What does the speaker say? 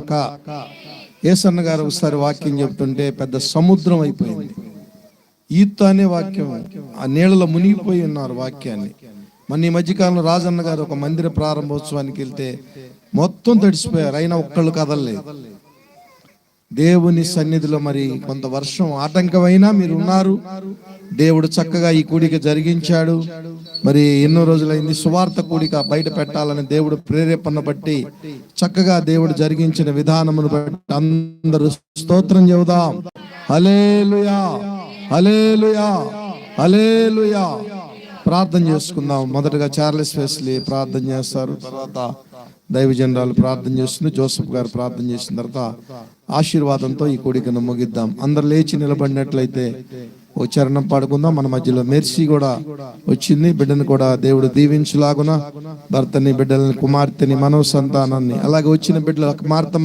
కాక ఏసన్న గారు ఒకసారి వాక్యం చెప్తుంటే పెద్ద సముద్రం అయిపోయింది. ఈత అనే వాక్యం ఆ నీళ్ళలో మునిగిపోయి ఉన్నారు వాక్యాన్ని. మన ఈ మధ్యకాలంలో రాజన్న గారు ఒక మందిర ప్రారంభోత్సవానికి వెళ్తే మొత్తం తడిసిపోయారు. అయినా ఒక్కళ్ళు కదలలేదు. దేవుని సన్నిధిలో మరి కొంత వర్షం ఆటంకమైనా మీరు ఉన్నారు. దేవుడు చక్కగా ఈ కూడిక జరిగించాడు. మరి ఎన్నో రోజులైంది సువార్త కూడిక బయట పెట్టాలని దేవుడు ప్రేరేపణ బట్టి చక్కగా దేవుడు జరిగించిన విధానమును బట్టి అందరూ స్తోత్రం చెబుదాం. హలేలుయా హలేలుయా హలేలుయా ప్రార్థన చేసుకుందాం. మొదటగా చార్లెస్ వెస్లీ ప్రార్థన చేస్తారు. తర్వాత దైవజనరాలు ప్రార్థన చేస్తుంది జోసఫ్ గారు ప్రార్థన చేసిన తర్వాత ఆశీర్వాదంతో ఈ కోడికను ముగిద్దాం. అందరు లేచి నిలబడినట్లయితే ఓ చరణం పాడుకుందాం. మన మధ్యలో మెర్సీ కూడా వచ్చింది. బిడ్డను కూడా దేవుడు దీవించులాగున భర్తని బిడ్డలని కుమార్తెని మనవ సంతానాన్ని అలాగే వచ్చిన బిడ్డల కుమార్తె